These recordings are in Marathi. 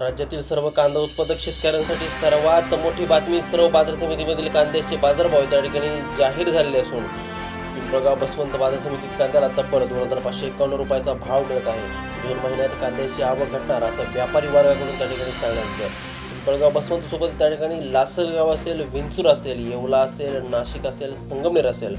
राज्यातील सर्व कांदा उत्पादक शेतकऱ्यांसाठी सर्वात मोठी बातमी सर्व बाजार समितीमधील कांद्याचे बाजारभाव त्या ठिकाणी जाहीर झालेले असून पिंपळगाव बसवंत बाजार समितीत कांद्याला तब्बल दोन हजार पाचशे एकावन्न रुपयाचा भाव मिळत आहे. जून महिन्यात कांद्याची आवक घटणार असं व्यापारी वर्गाकडून त्या ठिकाणी सांगण्यात आलं. पिंपळगाव बसवंत सोबत त्या ठिकाणी लासलगाव असेल विंचूर असेल येवला असेल नाशिक असेल संगमनेर असेल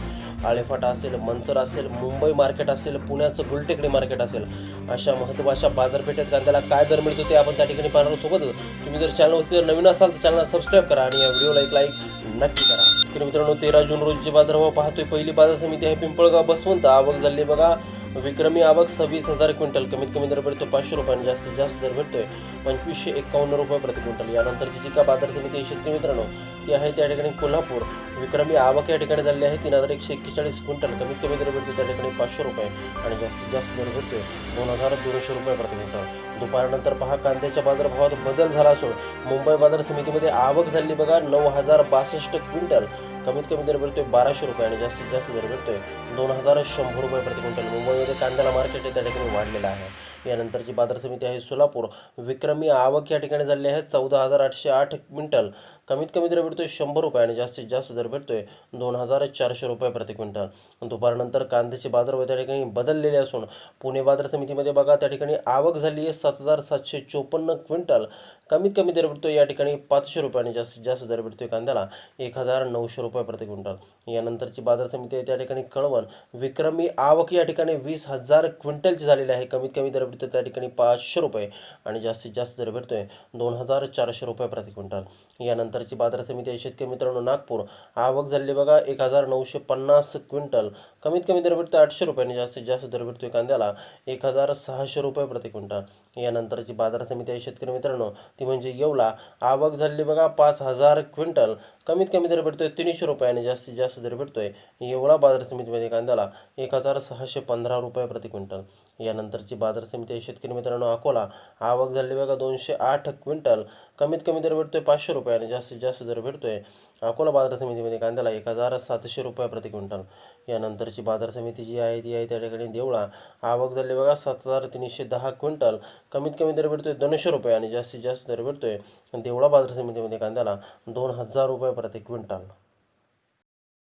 आळेफाटा असेल मनसर असेल मुंबई मार्केट असेल पुण्याचं गुलटेकडी मार्केट असेल अशा महत्त्वाच्या बाजारपेठेत कांद्याला काय दर मिळतो ते आपण त्या ठिकाणी पाहणार सोबतच तुम्ही जर चॅनलवरती जर नवीन असाल तर चॅनलला सबस्क्राईब करा आणि या व्हिडिओला एक लाईक नक्की करा. तर मित्रांनो तेरा जून रोजीचे बाजारभाव पाहतोय. पहिली बाजार समिती आहे पिंपळगाव बसवंत. आवक झाली बघा. विक्रमी आवक सव्वीस हजार क्विंटल. कमीत कमी दर भेटतो पाचशे रुपयांनी. जास्तीत जास्त दर भेटतोय पंचवीसशे एकावन्न रुपये प्रति क्विंटल. यानंतरची जी का बाजार समिती शेतकरी मित्रांनो ती आहे त्या ठिकाणी कोल्हापूर. विक्रमी आवक या ठिकाणी झाली आहे तीन हजार एकशे एक्केचाळीस क्विंटल. कमीत कमी दर भेटतो त्या ठिकाणी पाचशे रुपये आणि जास्तीत जास्त दर भेटतोय दोन हजार दोनशे रुपये प्रति क्विंटल. दुपारनंतर पहा कांद्याच्या बाजारभावात बदल झाला असून मुंबई बाजार समितीमध्ये आवक झाली बघा नऊ हजार बासष्ट क्विंटल. कमीत कमी दर भेटतोय बाराशे रुपये आणि जास्तीत जास्त दर भेटतोय दोन हजार शंभर रुपये प्रति क्विंटल. मुंबईमध्ये कांद्याला मार्केट आहे त्या ठिकाणी वाढलेलं आहे. यानंतरची बाजार समिती आहे सोलापूर. विक्रमी आवक या ठिकाणी झालेली आहे चौदा हजार आठशे आठ क्विंटल. कमीत कमी दर भेटतोय शंभर रुपये आणि जास्तीत जास्त दर भेटतोय दोन हजार चारशे रुपये प्रति क्विंटल. दुपारनंतर कांद्याचे बाजार त्या ठिकाणी बदललेले असून पुणे बाजार समितीमध्ये बघा त्या ठिकाणी आवक झाली आहे सात हजार सातशे चोपन्न क्विंटल. कमीत कमी दर भेटतोय या ठिकाणी पाचशे रुपये आणि जास्तीत जास्त दर भेटतोय कांद्याला एक हजार नऊशे रुपये प्रति क्विंटल. यानंतरची बाजार समिती आहे त्या ठिकाणी कळवण. विक्रमी आवक या ठिकाणी वीस हजार क्विंटलची झालेली आहे. कमीत कमी दर भेटतोय त्या ठिकाणी पाचशे रुपये आणि जास्तीत जास्त दर भेटतोय दोन हजार चारशे रुपये प्रति क्विंटल. यानंतर नंतरची बाजार समिती आहे. शेतकरी मित्रांनो नागपूर आवक झाली बघा. एक हजार नऊशे पन्नास क्विंटल. कमीत कमी दर भेटतो आठशे रुपयाने जास्तीत जास्त दर भेटतोय कांद्याला एक हजार सहाशे रुपये प्रति क्विंटल. यानंतरची बाजार समिती आहे शेतकरी मित्रांनो ती म्हणजे येवला. आवक झाली बघा पाच हजार क्विंटल. कमीत कमी दर भेटतोय तीनशे रुपयाने जास्तीत जास्त दर भेटतोय येवला बाजार समितीमध्ये कांद्याला एक हजार सहाशे पंधरा रुपये प्रति क्विंटल. यानंतरची बाजार समिती आहे शेतकरी मित्रांनो अकोला. आवक झाली बघा दोनशे आठ क्विंटल. कमीत कमी दर भेटतोय पाचशे रुपयाने जास्त जास्तीत जास्त दर भेटतो आहे अकोला बाजार समितीमध्ये कांद्याला एक हजार सातशे रुपये प्रति क्विंटल. यानंतरची बाजार समिती जी आहे ती आहे त्या ठिकाणी देवळा. आवक झाली बघा सात हजार तीनशे दहा क्विंटल. कमीत कमी दर भेटतोय दोनशे रुपये आणि जास्तीत जास्त दर भेटतोय. देवळा बाजार समितीमध्ये कांद्याला दोन हजार रुपये प्रति क्विंटल.